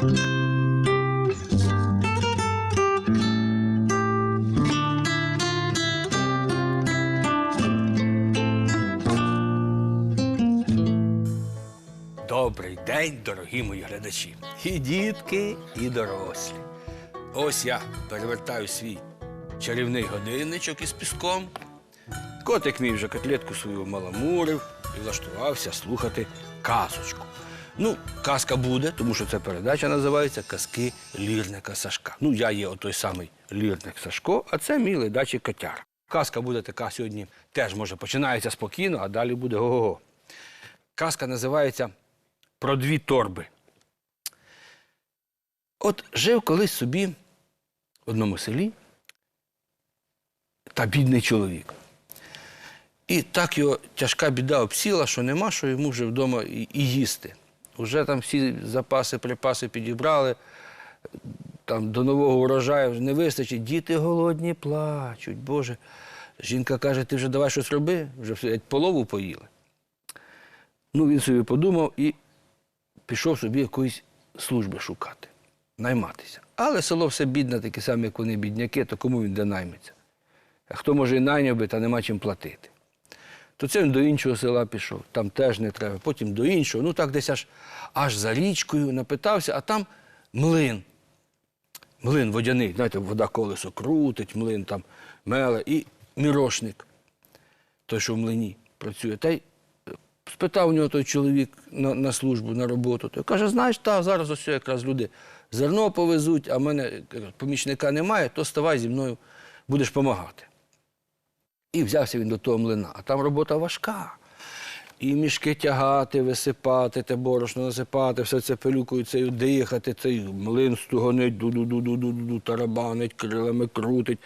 Добрий день, дорогі мої глядачі. І дітки, і дорослі. Ось я перевертаю свій чарівний годинничок із піском. Котик мій вже котлетку свою маламурив і влаштувався слухати казочку. Ну, казка буде, тому що ця передача називається Казки лірника Сашка. Ну, я є отой самий лірник Сашко, а це мій ледачий котяр. Казка буде така сьогодні теж може починається спокійно, а далі буде го-го-го. Казка називається Про дві торби. От жив колись собі в одному селі та бідний чоловік. І так його тяжка біда обсіла, що нема що йому вже вдома і, їсти. Уже там всі запаси, припаси підібрали, там до нового урожаю вже не вистачить. Діти голодні плачуть. Боже. Жінка каже, ти вже давай щось роби, вже все, полову поїли. Ну, він собі подумав і пішов собі якоїсь служби шукати, найматися. Але село все бідне, таке саме, як вони бідняки, то кому він де найметься? А хто може і найняв би, та нема чим платити. То це він до іншого села пішов, там теж не треба, потім до іншого. Ну так десь аж, аж за річкою напитався, а там млин. Млин водяний, знаєте, вода колесо крутить, млин там меле, і мірошник, той, що в млині працює. Та й е, спитав у нього той чоловік на, на службу, на роботу. Той каже, знаєш, та зараз ось якраз люди зерно повезуть, а в мене е, помічника немає, то ставай зі мною, будеш допомагати. І взявся він до того млина. А там робота важка. І мішки тягати, висипати, те борошно насипати, все це пилюкою цею дихати, цей млин стугонить, ду-ду-ду-ду-ду-ду, тарабанить, крилами крутить.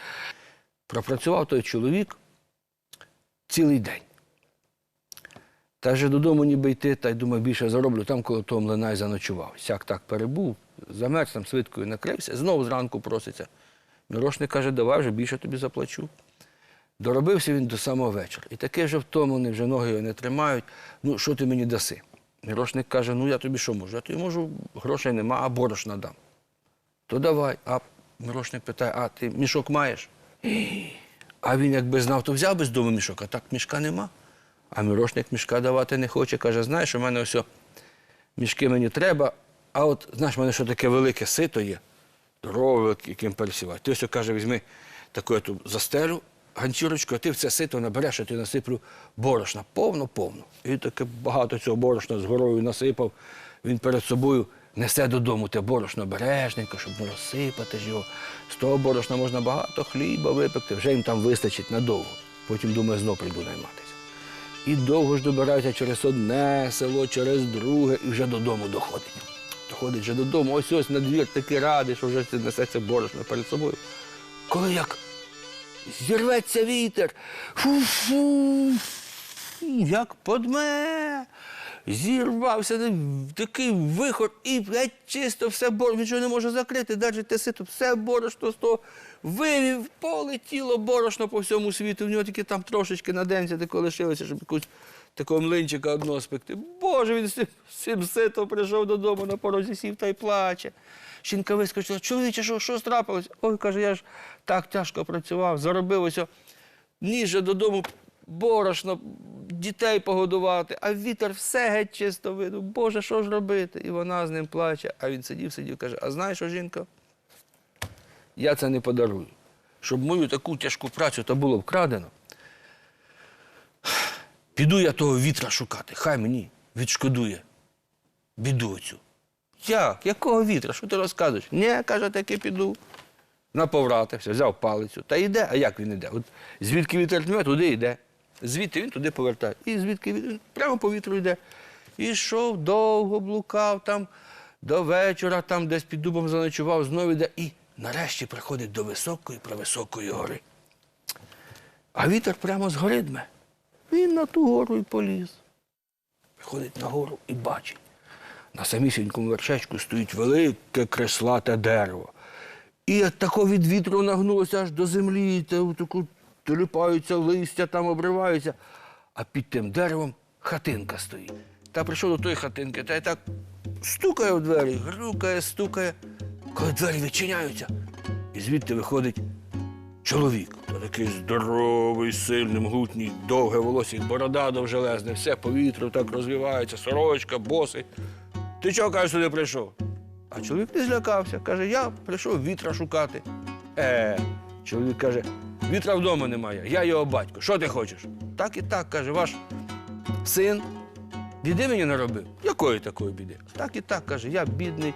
Пропрацював той чоловік цілий день. Та вже додому ніби йти, та й думаю, більше зароблю там, коли того млина й заночував. Сяк так перебув, замерз там свиткою накрився, знову зранку проситься. Мірошник каже, давай вже більше тобі заплачу. Доробився він до самого вечора. І таке вже втомлений, вже ноги його не тримають. Ну, що ти мені даси? Мірошник каже, ну я тобі що можу? Я тобі можу, грошей нема, а борошна дам. То давай. А Мирошник питає, а ти мішок маєш? А він якби знав, то взяв би з дому мішок, а так мішка нема. А Мирошник мішка давати не хоче. Каже, знаєш, у мене ось мішки мені треба, а от знаєш, у мене що таке велике сито є, здорове, яким пересівати. Ти ось каже, візьми таку ету застелю, ганчірочку, а ти в це сито набереш, а ти насиплю борошна. Повно-повно. І таке багато цього борошна з горою насипав. Він перед собою несе додому те борошно обережненько, щоб не розсипати ж його. З того борошна можна багато хліба випекти, вже їм там вистачить надовго. Потім, думаю, знов прийду найматися. І довго ж добирається через одне село, через друге, і вже додому доходить. Доходить вже додому, ось ось на двір такий радий, що вже це несеться борошно перед собою. Коли як зірветься вітер, фу-фу, як подме. Зірвався такий вихор і геть чисто все борошно, нічого не може закрити, навіть те сито, все борошно з того вивів, полетіло борошно по всьому світу. В нього тільки там трошечки на денці тако лишилося, щоб якусь такого млинчика одного спекти. Боже, він з цим, з прийшов додому, на порозі сів та й плаче. Жінка вискочила, чоловіче, що, що трапилось? Ой, каже, я ж так тяжко працював, заробив ось о, ніж додому борошно, дітей погодувати, а вітер все геть чисто видав. Боже, що ж робити? І вона з ним плаче. А він сидів, сидів, каже: А знаєш що, жінка? Я це не подарую. Щоб мою таку тяжку працю то було вкрадено. Піду я того вітра шукати, хай мені відшкодує біду цю. Як? Якого вітра? Що ти розказуєш? Ні, каже, таки піду. Наповратився, взяв палицю. Та йде, а як він йде? От звідки вітер тьме, туди йде. Звідти він туди повертає. І звідки він прямо по вітру йде. І йшов, довго блукав там до вечора, там десь під дубом заночував, знову йде. І нарешті приходить до високої прависокої гори. А вітер прямо з гори дме. Він на ту гору і поліз. Виходить на гору і бачить. На самісінькому вершечку стоїть велике креслате дерево. І тако від вітру нагнулося аж до землі, та таку теліпаються листя, там обриваються. А під тим деревом хатинка стоїть. Та прийшов до тої хатинки, та й так стукає в двері, грюкає, стукає. Коли двері відчиняються, і звідти виходить чоловік. Такий здоровий, сильний, могутній, довге волосся, борода довжелезне, все повітря так розвивається, сорочка, босий. Ти чого каже, сюди прийшов? А чоловік не злякався. Каже, я прийшов вітра шукати. Е, чоловік каже, вітра вдома немає, я його батько. Що ти хочеш? Так і так, каже, ваш син біди мені наробив. Якої такої біди? Так і так, каже, я бідний,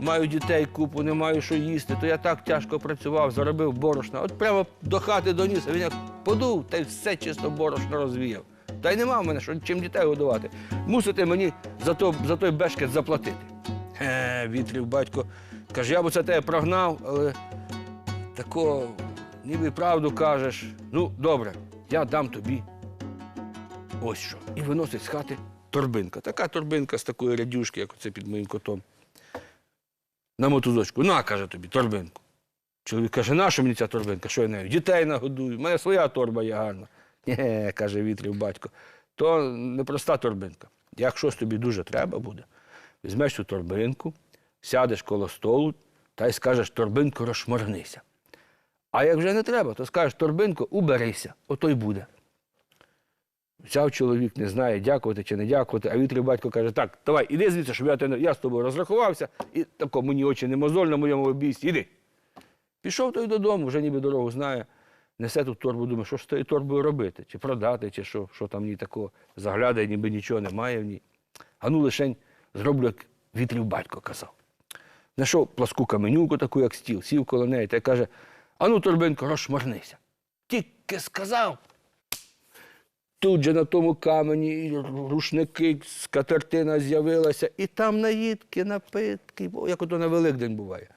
маю дітей купу, не маю що їсти, то я так тяжко працював, заробив борошна. От прямо до хати доніс, він як подув, та й все чисто борошно розвіяв. Та й нема в мене, що чим дітей годувати. Мусите мені за, то, за той бешкет заплатити. Е, вітрів батько каже, я б це тебе прогнав, але тако, ніби правду кажеш. Ну, добре, я дам тобі ось що. І виносить з хати торбинка. Така торбинка з такої рядюшки, як оце під моїм котом. На мотузочку. На, каже тобі, торбинку. Чоловік каже, на що мені ця торбинка? Що я нею? Дітей нагодую, в мене своя торба є гарна. Ні, каже вітрів батько, то не проста торбинка. Як щось тобі дуже треба буде, візьмеш цю торбинку, сядеш коло столу та й скажеш, торбинку розшморгнися. А як вже не треба, то скажеш, торбинку, уберися, ото й буде. Взяв чоловік, не знає, дякувати чи не дякувати, а вітрів батько каже, так, давай, іди звідси, щоб я, тебе, я з тобою розрахувався, і тако мені очі не мозоль на моєму обійсті, іди. Пішов той додому, вже ніби дорогу знає, несе тут торбу, думає, що ж з тією торбою робити, чи продати, чи що, що там в ній такого, заглядає, ніби нічого немає в ній. А ну лишень зроблю, як вітрів батько казав. Знайшов пласку каменюку, таку, як стіл, сів коло неї та й каже, а ну, торбинко, розшмарнися. Тільки сказав, Тут же на тому камені рушники, скатертина з'явилася, і там наїдки, напитки, як ото на Великдень буває.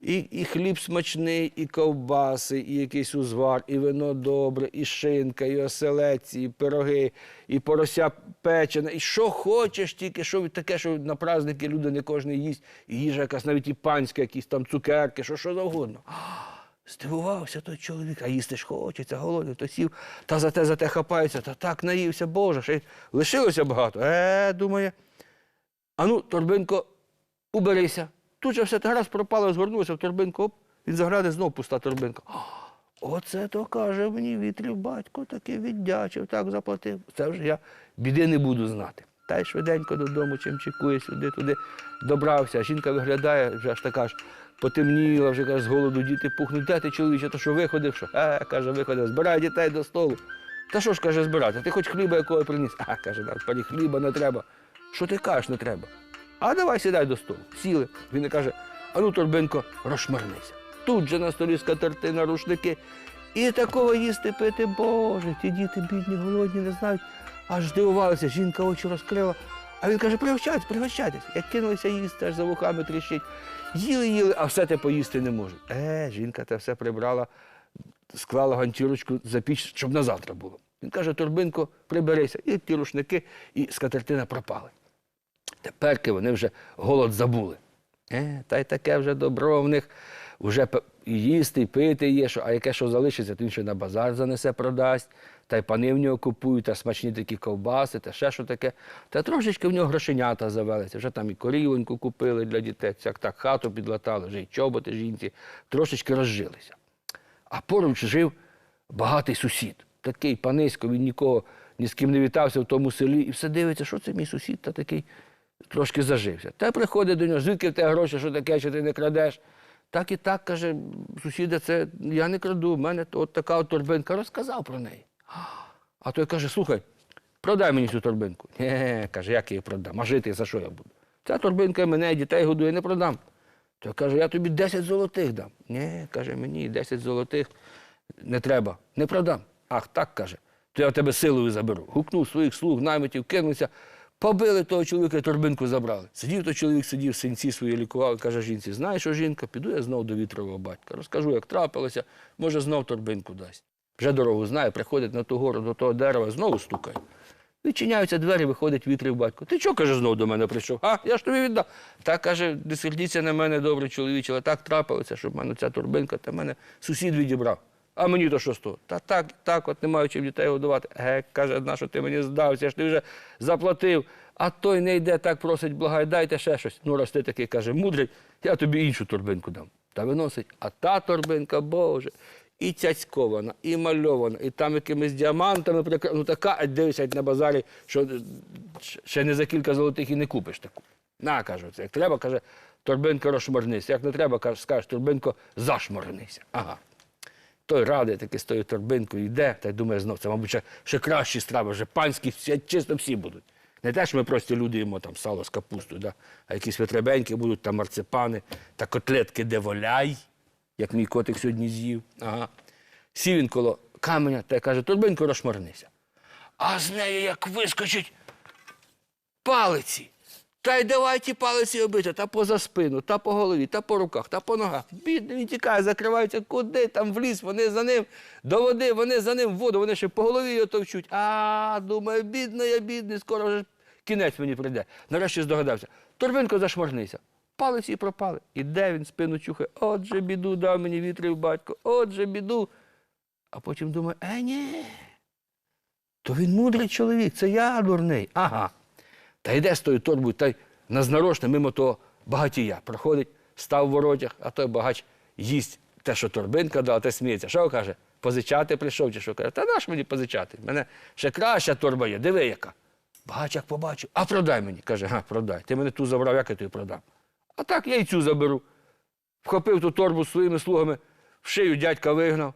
І, і хліб смачний, і ковбаси, і якийсь узвар, і вино добре, і шинка, і оселеці, і пироги, і порося печене, і що хочеш, тільки що таке, що на праздники люди не кожен їсть, і їжа якась навіть і панська, якісь там цукерки, що що завгодно. Здивувався той чоловік, а їсти ж хочеться, голодний, то сів, та за те, за те хапається, та так наївся, Боже, ще й лишилося багато. Е, думає. А ну, торбинко, уберися. Тут же все гаразд пропало, згорнувся в торбинку, оп, він загляне, знов пуста торбинка. Оце то каже мені вітрів батько, таки віддячив, так заплатив. Це вже я біди не буду знати. Та й швиденько додому, чим чекує сюди, туди добрався. Жінка виглядає, вже аж така ж потемніла, вже каже, з голоду діти пухнуть. Де ти, чоловіче, то що виходив? Що? Е, каже, виходив, збирай дітей до столу. Та що ж каже, збирати? Ти хоч хліба якого приніс? А, каже, на парі хліба не треба. Що ти кажеш, не треба? А давай сідай до столу. Сіли. Він і каже, а ну, торбинко, розшмарнися. Тут же на столі скатертина, рушники. І такого їсти пити, Боже, ті діти бідні, голодні, не знають. Аж здивувалися, жінка очі розкрила. А він каже, пригощайтесь, пригощайтесь. Як кинулися їсти, аж за вухами тріщить. Їли, їли, а все те поїсти не можуть. Е, жінка те все прибрала, склала ганчірочку за піч, щоб на завтра було. Він каже, торбинко, приберися. І ті рушники, і скатертина пропали. Теперки вони вже голод забули. Е, та й таке вже добро в них вже їсти, і пити є, а яке що залишиться, то він ще на базар занесе, продасть, та й пани в нього купують, та смачні такі ковбаси, та ще що таке. Та трошечки в нього грошенята завелися. Вже там і корівоньку купили для дітей, як так хату підлатали, вже й чоботи жінці, трошечки розжилися. А поруч жив багатий сусід. Такий панисько, він нікого ні з ким не вітався в тому селі. І все дивиться, що це мій сусід та такий трошки зажився. Та приходить до нього, звідки в тебе гроші, що таке, що ти не крадеш. Так і так, каже, сусіда, це я не краду, в мене от така от торбинка, розказав про неї. А той каже, слухай, продай мені цю торбинку. Ні, каже, як я її продам? А жити за що я буду? Ця торбинка мене, дітей годує, не продам. То каже, я тобі 10 золотих дам. Ні, каже, мені 10 золотих не треба, не продам. Ах, так каже, то я в тебе силою заберу. Гукнув своїх слуг, наймитів, кинувся, побили того чоловіка і торбинку забрали. Сидів той чоловік, сидів, синці свої лікував каже жінці, знаєш що, жінка, піду я знов до вітрового батька. Розкажу, як трапилося, може, знов торбинку дасть. Вже дорогу знає, приходить на ту гору до того дерева, знову стукає. Відчиняються двері, виходить вітрив батько. Ти чого, каже, знов до мене прийшов? А, я ж тобі віддав. Так, каже, не сердіться на мене, добрий чоловіче, але так трапилося, щоб в мене ця торбинка, та мене сусід відібрав. А мені то що з того? Та так, так, от не маю чим дітей годувати. Ге, каже, на що ти мені здався, я ж ти вже заплатив. А той не йде, так просить, благай, дайте ще щось. Ну, раз ти такий каже, мудрий, я тобі іншу торбинку дам. Та виносить, а та торбинка, Боже, і цяцькована, і мальована, і там якимись діамантами. Ну така, дивишся на базарі, що ще не за кілька золотих і не купиш таку. На, кажу, це як треба, каже, торбинка розшморнися. Як не треба, каже, скажеш, торбинко, зашморнися. Ага. Той радий таки з тою торбинкою йде, та й думає, знов, це, мабуть, ще, кращі страви, вже панські, чисто всі будуть. Не те, що ми просто люди їмо там сало з капустою, да? а якісь витребеньки будуть, там марципани, та котлетки деволяй, як мій котик сьогодні з'їв. Ага. Сів він коло каменя та й каже, торбинко розшморнися. А з нею як вискочить палиці. Та й давай ті палиці обити, та поза спину, та по голові, та по руках, та по ногах. Бідний він тікає, закривається, куди там в ліс, вони за ним, до води, вони за ним в воду, вони ще по голові його товчуть. А, думаю, бідний я, бідний, скоро вже кінець мені прийде. Нарешті здогадався. Торбинко зашморнися. Палиці і пропали. Іде він спину чухає. Отже, біду дав мені вітрив батько, отже, біду. А потім думає, е, ні. То він мудрий чоловік, це я дурний. Ага. Та йде з тою торбою, та й назнарочно мимо того багатія проходить, став в воротях, а той багач їсть те, що торбинка дала, та сміється. Що каже? Позичати прийшов чи що каже? Та наш мені позичати? Мене ще краща торба є, диви яка. Багач як побачив, а продай мені. Каже, га, продай. Ти мене ту забрав, як я тобі продам? А так я й цю заберу. Вхопив ту торбу своїми слугами, в шию дядька вигнав.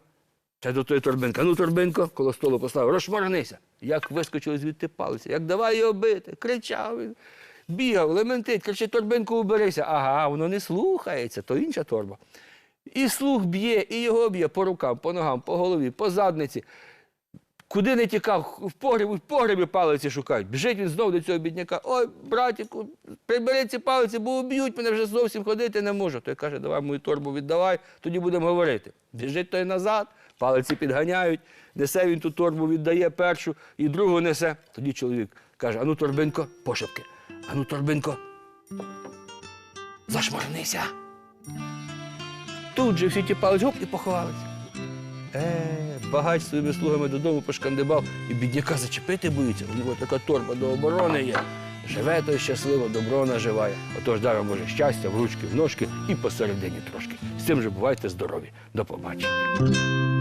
Та до тої торбинка. Ну, торбинко, коло столу поставив, розшморнися. Як вискочили звідти палиці, як давай його бити. Кричав він, бігав, лементить, кричить, торбинку уберися. Ага, воно не слухається, то інша торба. І слух б'є, і його б'є по рукам, по ногам, по голові, по задниці. Куди не тікав, в погребі, в погребі палиці шукають. Біжить він знов до цього бідняка. Ой, братіку, прибери ці палиці, бо уб'ють мене вже зовсім ходити не можу. Той каже, давай мою торбу віддавай, тоді будемо говорити. Біжить той назад, палиці підганяють, несе він ту торбу, віддає першу і другу несе. Тоді чоловік каже: ану, торбинко, пошепки, ану, торбинко, зашмарнися. Тут же всі ті палиці гоп і поховалися. Е, багач своїми слугами додому пошкандибав і бідняка зачепити боїться. У нього така торба до оборони є. Живе той щасливо, добро наживає. Отож даром Боже щастя, в ручки, в ножки і посередині трошки. З цим же бувайте здорові. До побачення.